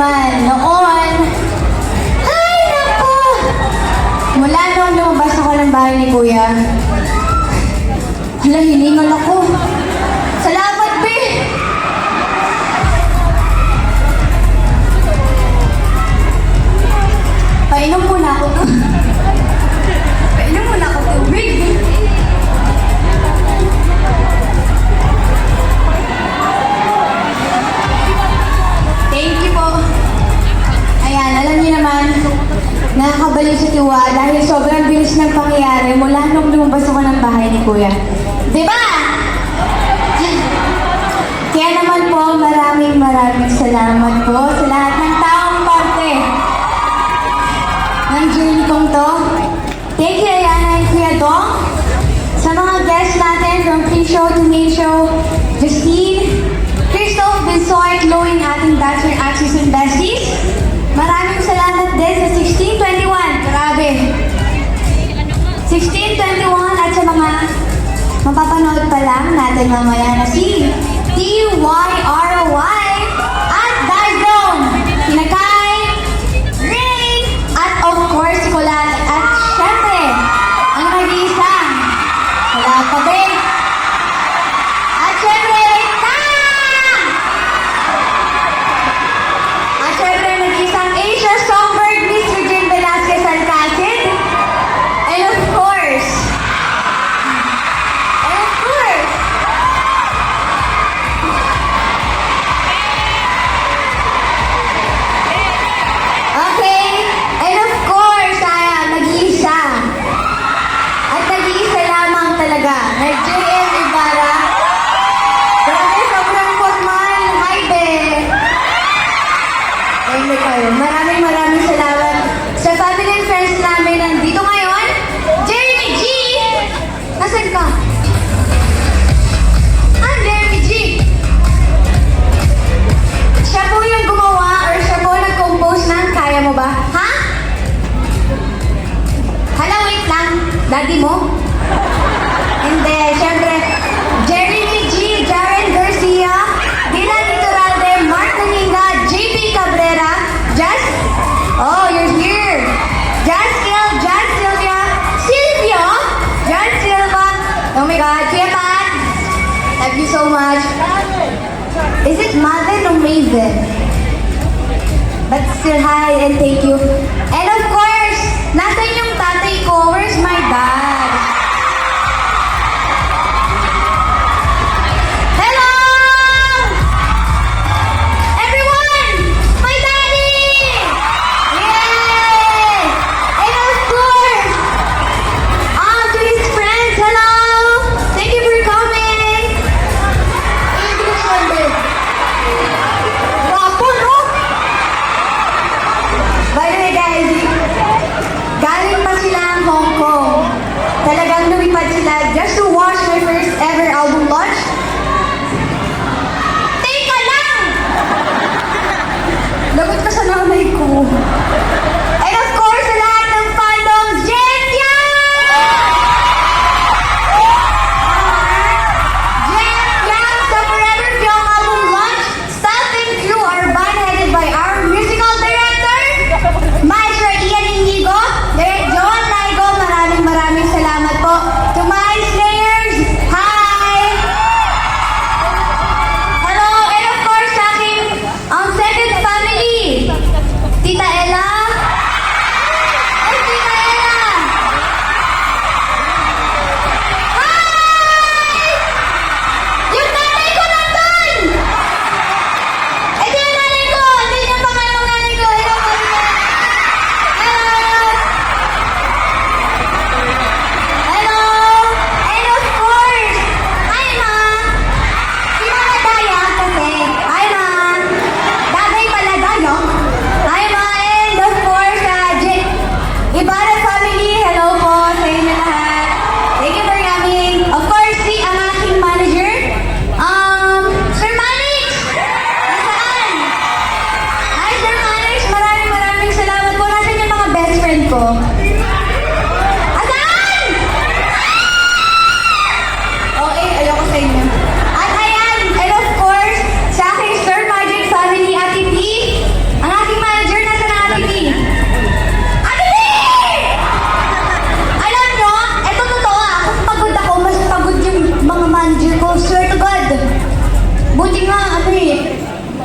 naman, noon, ay naku! Mula nung lumabas ako ng bahay ni Kuya, hala, hiningal ako. Nakakabalik sa tiwa dahil sobrang bilis ng pangyayari mula nung lumabas ako ng bahay ni Kuya. Di ba? Kaya naman po, maraming maraming salamat po sa lahat ng taong parte ng journey kong to. Thank you, Ayana and Kuya Dong. Sa mga guests natin from pre-show to main show, Justine, Christoph, Bensoy, Chloe, ang ating dancer, axis and besties. Lang natin Still hi and thank you.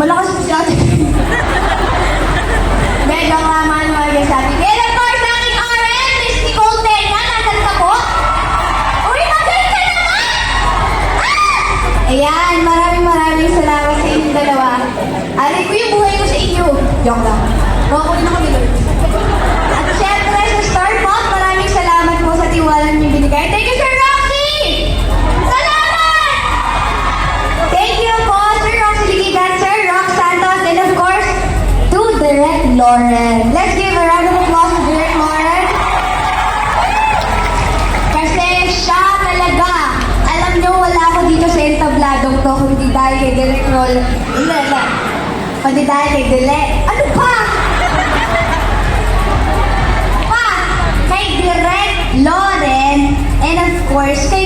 Malakas po si ate. Mega kaman, mga sa atin. And of course, aking RM, Miss Nicole Tena, nasan ka po? Uy, magal ka naman! Ah! Ayan, maraming maraming salamat sa inyong dalawa. Alam ko yung buhay ko sa inyo. Joke lang. Lauren. Let's give a round of applause to Direct Lauren. Kasi siya talaga. Alam niyo, wala ako dito sa entabladong to, kundi dahil kay Direct Lauren. Lala. Kundi dahil kay Direct. Ano pa? Pa! Kay Direct Lauren. And of course, kay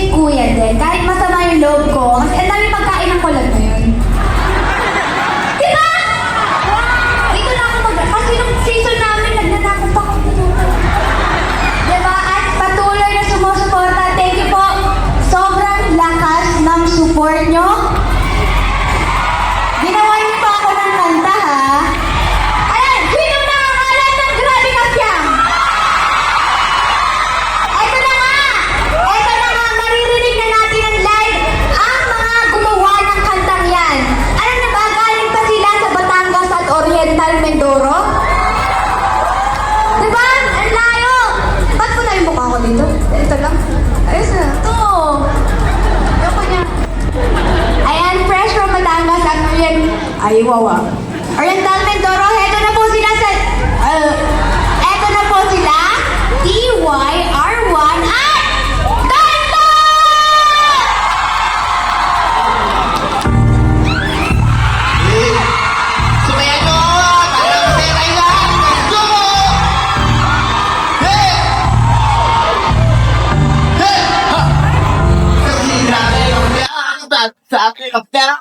Ay, wawa. Oriental Mindoro, heto na po sila sa... Uh, eto na po sila. DYR1 at... Ganda! Sumayan nyo! Tayo ang sentay! Hey! Hey! Ha! Kasi grabe yung ah, pera. Sa akin ang pera.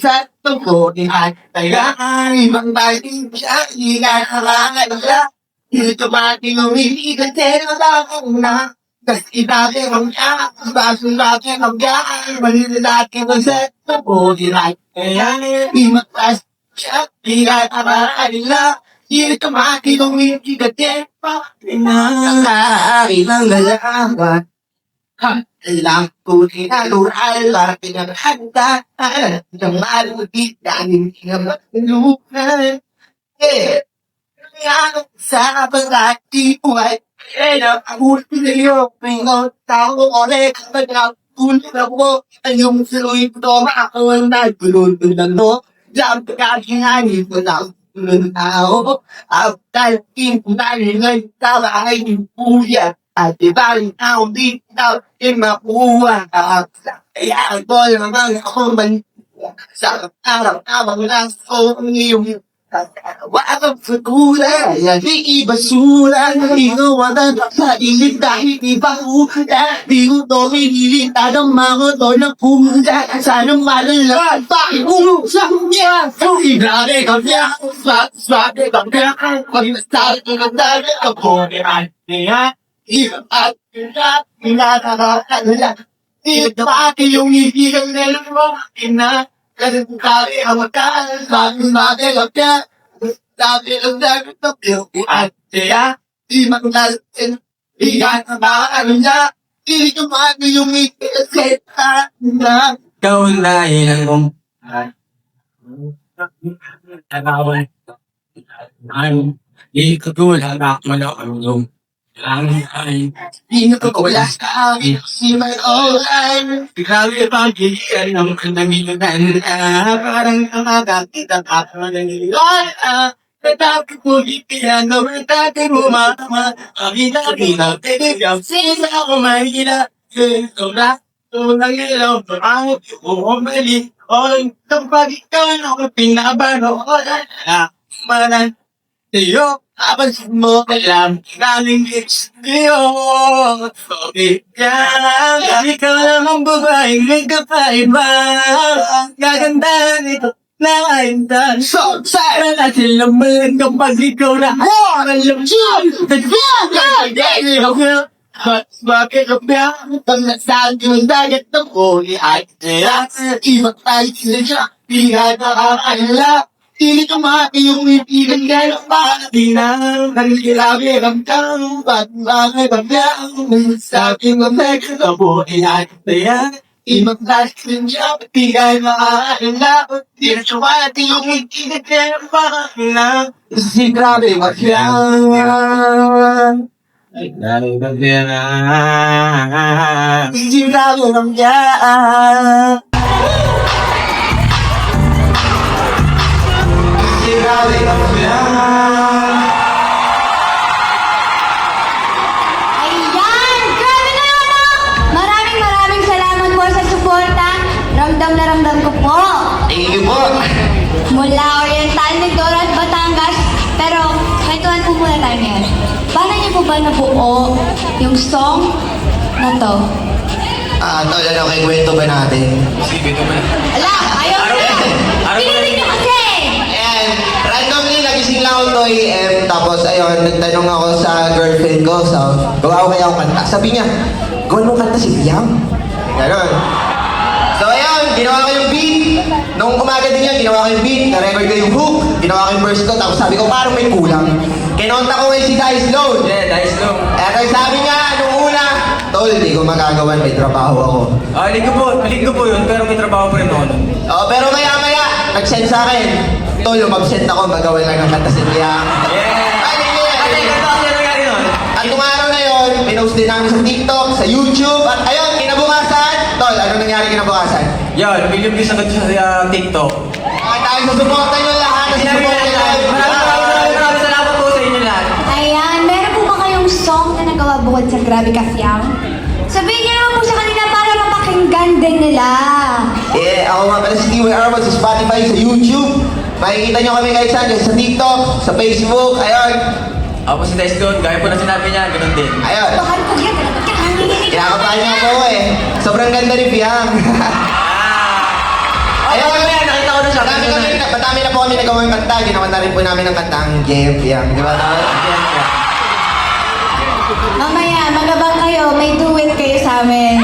Sa tungkulin Kailangan ibang bagay siya Inaharangan siya Dito ba tinumili ka tero na una Tapos inabi ang siya Baso natin ang gahan Malili natin ang set Tungkulin Kaya imatas siya Inaharangan nila Dito ba tinumili ka tero na una Nakakari ng lalaman Ha, lang ko tinalural, larating ang handa, ng malugit, daming kinamalukan. Eh, Kaya sa pagkati buhay, eh, na ang pinayo, pingon, tao, ole, kapag na, ulit ako, ay yung siluin ko, makakawan na, gulun ko na, no? Diyan, pagkakingani ko na, gulun tao, at talking ko na, rin, tama, ay, yung puya, at ibang tao, di, tao, imakuha, at, kaya, ko, naman, ako, man, sa araw-araw lang, so, yung, Wakang figura, hindi ibasura Iniwanan sa ilit dahil iba hula Di ko to hinilita ng mga to ng pumunta. Sana malalang bakit kung sa kanya Inari ka niya, swag-swag ka niya Kung nasabi ng dami, ako ni Ba yung ibigan nila mo, ina kasi kung kami ang magkaan, natin ang kaya, sabi ang sabi ng pilukuan. Kaya, di magnasin, iyan ang mga ano niya, hindi ko maano yung itiseta na. Kaunayan ang Tanawan. Ang di ko tulad ako na ang ang na ko wala sa akin, si my online. grabe pa giyan ng kanamilan parang ang agakita ako na nililan Tatapos ko ikiyan na dati mo mama. Akita kita tinigam Sisa ako mahila. Sobra Tunang ilaw Parang umali Oy Kapag ikaw na ako pinabano Ah Manan Iyo Apansin mo alam Naling ekspliyo Okay ka Ikaw lang ang babaeng May kapaiba Gaganda nito na aindan So! Para natin laman kapag ikaw na Alam siya Bakit ang biya? Pag nasabi ng dagat ng huli ay kaya Ibang tayo sila siya, pilihan na kakala Hindi ka mati yung ipigan gano'n pa Di na. Nangkilabi ang tao Ba't bakit ang biya? Sabi ng dagat ng huli ay kaya Ibang tayo sila siya, pilihan na kakala Di na sumati yung ipigan gano'n pa Na? Si grabe magyan Hindi na? Yan. Hindi na lang yan. Ayan! Grabe na naman! Maraming maraming salamat po sa suporta. Ramdam na ramdam ko po. Thank you po. Mula Oriental, Mindoro at Batangas. Pero, kwentuhan po muna tayo ngayon. Paano niyo po ba nabuo yung song na to? Ah, tol, ano kay kwento ba natin? Ala, ayaw na! Pinitin niyo randomly nagising lang ako to AM, tapos ayun, nagtanong ako sa girlfriend ko, so, gawa ko kaya ako kanta. Sabi niya, gawin mo kanta si Piang. Ganon. So ayun, ginawa ko yung beat. Nung umaga din yan, ginawa ko yung beat, na-record ko yung hook, ginawa ko yung verse ko, tapos sabi ko, parang may kulang. Kinonta ko ngayon si Dice Load. Yeah, nice long. Eh, kaya sabi niya, nung una, Tol, di ko magagawan, may trabaho ako. Ah, ligo po, ligo po yun, pero may trabaho pa rin ako nun. Oh, pero maya maya, nag-send sa akin. Tol, umabsent ako, magawa lang ng kanta si Piang. Yeah! Ay, hindi, Ate, hindi. ganito kasi nangyari nun. At kung araw na yun, pinost din namin sa TikTok, sa YouTube, at ayun, kinabukasan. Tol, ano nangyari kinabukasan? Yun, million views agad sa uh, TikTok. Okay, tayo sa suporta nyo lahat, sa suporta na nyo lahat. Maraming maraming maraming maraming salamat po sa inyo lahat. Ayan, meron po ba kayong song na nagawa bukod sa Grabe Ka Fiang? Sabihin niyo naman po sa kanila para mapakinggan din nila. Eh, ako nga pala si Tiwi Armand sa Spotify, sa YouTube. Makikita nyo kami kahit saan, sa TikTok, sa Facebook, ayun. Ako po si Dice Lord, gaya po na sinabi niya, ganun din. Ayun. Bakit po yan? Dapat ka nanginginig. Kinakabahan niyo ako eh. Sobrang ganda ni Piang. Ah! Ayun, ayun, ayun, nakita ko na siya. Madami kami, madami na po kami nagawang kanta. Ginawa na rin po namin ang kanta ang Game Piang. Di ba? Yeah. Mamaya, magabang ka kayo, may duet kayo sa amin.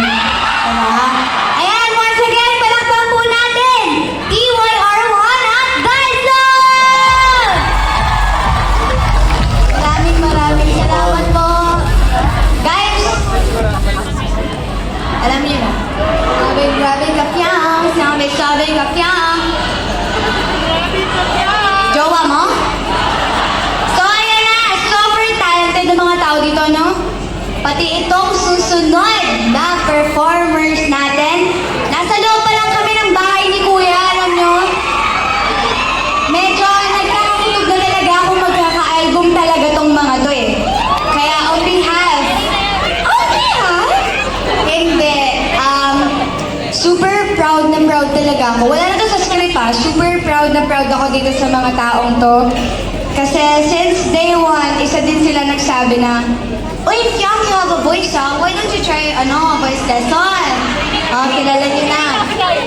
Talaga ako. Wala na to sa script ah. Super proud na proud ako dito sa mga taong to. Kasi since day one, isa din sila nagsabi na, Uy, Fiam, you have a voice ah. Why don't you try, ano, voice lesson? Oh, kilala niyo na.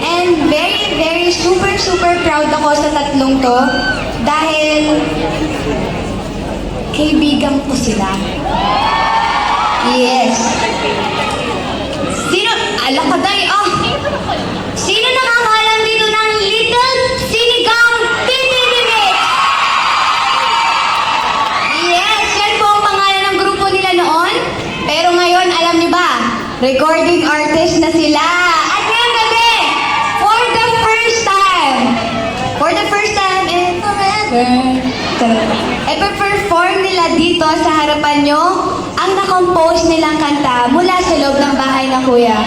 And very, very super, super proud ako sa tatlong to. Dahil kaibigan ko sila. Yes. Recording artist na sila. At ngayong gabi, for the first time, for the first time in forever, Epe-perform nila dito sa harapan nyo ang na-compose nilang kanta mula sa loob ng bahay na kuya.